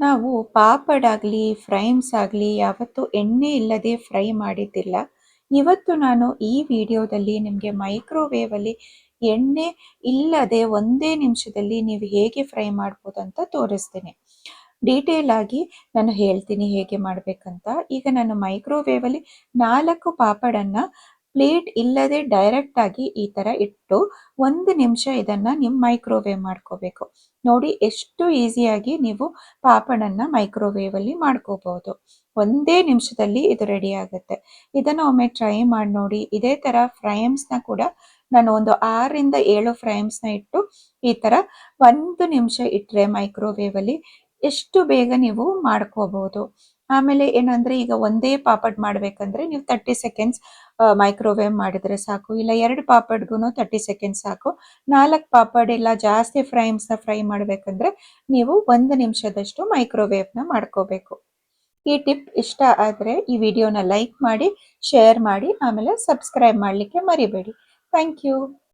ನಾವು ಪಾಪಡ್ ಆಗಲಿ ಫ್ರೈಮ್ಸ್ ಆಗಲಿ ಯಾವತ್ತೂ ಎಣ್ಣೆ ಇಲ್ಲದೆ ಫ್ರೈ ಮಾಡಿದ್ದಿಲ್ಲ. ಇವತ್ತು ನಾನು ಈ ವಿಡಿಯೋದಲ್ಲಿ ನಿಮಗೆ ಮೈಕ್ರೋವೇವಲ್ಲಿ ಎಣ್ಣೆ ಇಲ್ಲದೆ ಒಂದೇ ನಿಮಿಷದಲ್ಲಿ ನೀವು ಹೇಗೆ ಫ್ರೈ ಮಾಡ್ಬೋದು ಅಂತ ತೋರಿಸ್ತೀನಿ. ಡೀಟೇಲ್ ಆಗಿ ನಾನು ಹೇಳ್ತೀನಿ ಹೇಗೆ ಮಾಡಬೇಕಂತ. ಈಗ ನಾನು ಮೈಕ್ರೋವೇವಲ್ಲಿ ನಾಲ್ಕು ಪಾಪಡನ್ನು ಪ್ಲೇಟ್ ಇಲ್ಲದೆ ಡೈರೆಕ್ಟ್ ಆಗಿ ಈ ತರ ಇಟ್ಟು ಒಂದು ನಿಮಿಷ ಇದನ್ನ ನಿಮ್ ಮೈಕ್ರೋವೇವ್ ಮಾಡ್ಕೋಬೇಕು. ನೋಡಿ ಎಷ್ಟು ಈಸಿಯಾಗಿ ನೀವು ಪಾಪಡನ್ನ ಮೈಕ್ರೋವೇವ್ ಅಲ್ಲಿ ಮಾಡ್ಕೋಬಹುದು ಒಂದೇ ನಿಮಿಷದಲ್ಲಿ ಇದು ರೆಡಿ ಆಗುತ್ತೆ. ಇದನ್ನ ಒಮ್ಮೆ ಟ್ರೈ ಮಾಡಿ ನೋಡಿ. ಇದೇ ತರ ಫ್ರೈಮ್ಸ್ನ ಕೂಡ ನಾನು ಒಂದು ಆರರಿಂದ ಏಳು ಫ್ರೈಮ್ಸ್ನ ಇಟ್ಟು ಈ ತರ ಒಂದು ನಿಮಿಷ ಇಟ್ಟರೆ ಮೈಕ್ರೋವೇವ್ ಅಲ್ಲಿ ಎಷ್ಟು ಬೇಗ ನೀವು ಮಾಡ್ಕೋಬಹುದು ಆಮೇಲೆ ಏನಂದ್ರೆ ಈಗ ಒಂದೇ ಪಾಪಡ್ ಮಾಡ್ಬೇಕಂದ್ರೆ ನೀವು ತರ್ಟಿ ಸೆಕೆಂಡ್ಸ್ ಮೈಕ್ರೋವೇವ್ ಮಾಡಿದ್ರೆ ಸಾಕು. ಇಲ್ಲ ಎರಡು ಪಾಪಡ್ಗೂ ತರ್ಟಿ ಸೆಕೆಂಡ್ಸ್ ಸಾಕು. ನಾಲ್ಕು ಪಾಪಡ್ ಇಲ್ಲ ಜಾಸ್ತಿ ಫ್ರೈಮ್ಸ್ನ ಫ್ರೈ ಮಾಡಬೇಕಂದ್ರೆ ನೀವು ಒಂದು ನಿಮಿಷದಷ್ಟು ಮೈಕ್ರೋವೇವ್ನ ಮಾಡ್ಕೋಬೇಕು. ಈ ಟಿಪ್ ಇಷ್ಟ ಆದರೆ ಈ ವಿಡಿಯೋನ ಲೈಕ್ ಮಾಡಿ, ಶೇರ್ ಮಾಡಿ, ಆಮೇಲೆ ಸಬ್ಸ್ಕ್ರೈಬ್ ಮಾಡಲಿಕ್ಕೆ ಮರಿಬೇಡಿ. Thank you